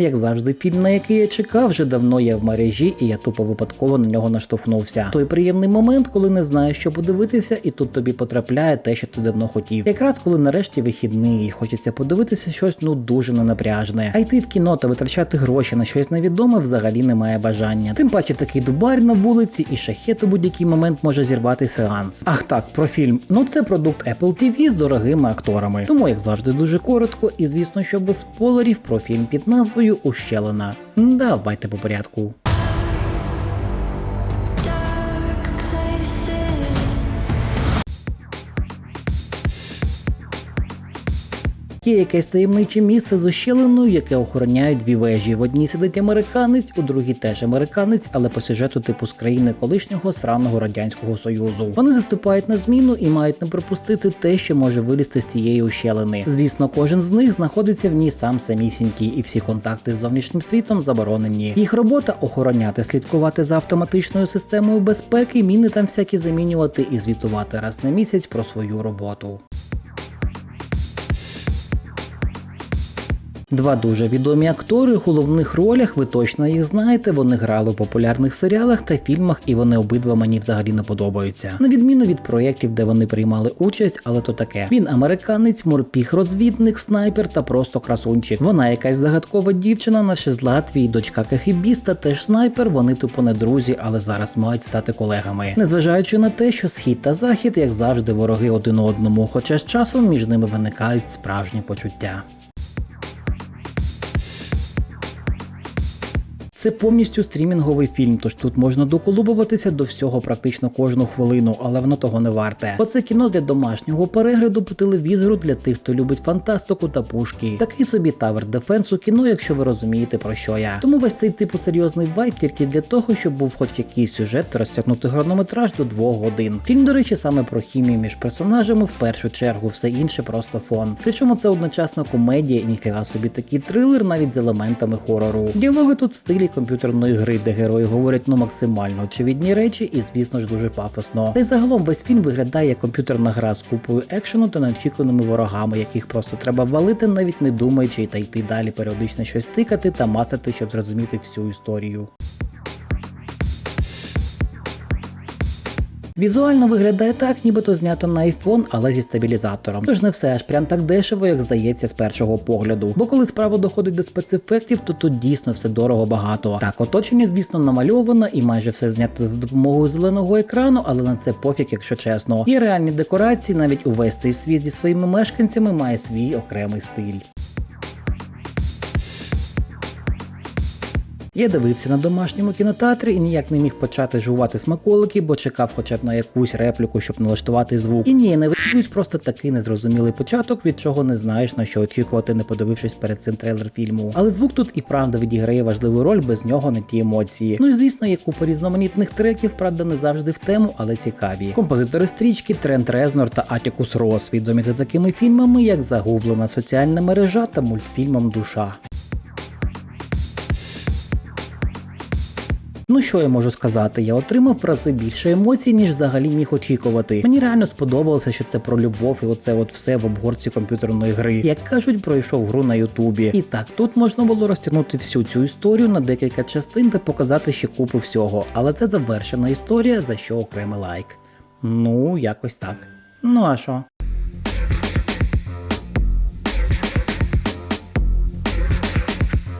Як завжди, фільм, на який я чекав, вже давно є в мережі, і я тупо випадково на нього наштовхнувся. Той приємний момент, коли не знаєш, що подивитися, і тут тобі потрапляє те, що ти давно хотів. Якраз коли нарешті вихідний, і хочеться подивитися щось ну дуже ненапряжне. А йти в кіно та витрачати гроші на щось невідоме взагалі немає бажання. Тим паче такий дубар на вулиці, і шахет у будь-який момент може зірвати сеанс. Ах так, про фільм. Ну це продукт Apple TV з дорогими акторами. Тому, як завжди, дуже коротко, і звісно, що без спойлерів про фільм під назвою Ущелина. Давайте по порядку. Є якесь таємниче місце з ущелиною, яке охороняють дві вежі. В одній сидить американець, у другій теж американець, але по сюжету типу з країни колишнього сраного радянського союзу. Вони заступають на зміну і мають не пропустити те, що може вилізти з цієї ущелини. Звісно, кожен з них знаходиться в ній сам самісінький, і всі контакти з зовнішнім світом заборонені. Їх робота охороняти, слідкувати за автоматичною системою безпеки, міни там всякі замінювати і звітувати раз на місяць про свою роботу. Два дуже відомі актори у головних ролях. Ви точно їх знаєте. Вони грали у популярних серіалах та фільмах, і вони обидва мені взагалі не подобаються. На відміну від проєктів, де вони приймали участь, але то таке. Він американець, морпіг, розвідник, снайпер та просто красунчик. Вона якась загадкова дівчина, наша з Латвії, дочка кахібіста, теж снайпер. Вони тупо не друзі, але зараз мають стати колегами. Незважаючи на те, що схід та захід, як завжди, вороги один одному, хоча з часом між ними виникають справжні почуття. Це повністю стрімінговий фільм, тож тут можна доколубуватися до всього практично кожну хвилину, але воно того не варте. Бо це кіно для домашнього перегляду по телевізору для тих, хто любить фантастику та пушки. Такий собі тавер дефенсу кіно, якщо ви розумієте про що я. Тому весь цей типу серйозний вайб тільки для того, щоб був хоч якийсь сюжет розтягнути хронометраж до двох годин. Фільм, до речі, саме про хімію між персонажами в першу чергу, все інше просто фон. Причому це одночасно комедія і ніфіга собі такий трилер, навіть з елементами хорору. Діалоги тут в стилі комп'ютерної гри, де герої говорять ну максимально очевидні речі, і звісно ж дуже пафосно. Та й загалом весь фільм виглядає як комп'ютерна гра з купою екшену та неочікуваними ворогами, яких просто треба валити, навіть не думаючи, та йти далі періодично щось тикати та мацати, щоб зрозуміти всю історію. Візуально виглядає так, нібито знято на iPhone, але зі стабілізатором. Тож не все аж прям так дешево, як здається з першого погляду. Бо коли справа доходить до спецефектів, то тут дійсно все дорого багато. Так, оточення, звісно, намальовано і майже все знято за допомогою зеленого екрану, але на це пофіг, якщо чесно. Є реальні декорації, навіть увесь цей світ зі своїми мешканцями має свій окремий стиль. Я дивився на домашньому кінотеатрі і ніяк не міг почати жувати смаколики, бо чекав хоча б на якусь репліку, щоб налаштувати звук. І ні, не виявлюсь просто такий незрозумілий початок, від чого не знаєш на що очікувати, не подивившись перед цим трейлер фільму. Але звук тут і правда відіграє важливу роль, без нього не ті емоції. Ну і звісно, є купа різноманітних треків, правда, не завжди в тему, але цікаві. Композитори стрічки Трент Резнор та Атікус Рос відомі за такими фільмами, як Загублена соціальна мережа та мультфільмом Душа. Ну що я можу сказати? Я отримав в рази більше емоцій, ніж взагалі міг очікувати. Мені реально сподобалося, що це про любов і оце от все в обгорці комп'ютерної гри. Як кажуть, пройшов гру на Ютубі. І так, тут можна було розтягнути всю цю історію на декілька частин та показати ще купу всього. Але це завершена історія, за що окремий лайк. Ну, якось так. Ну а що?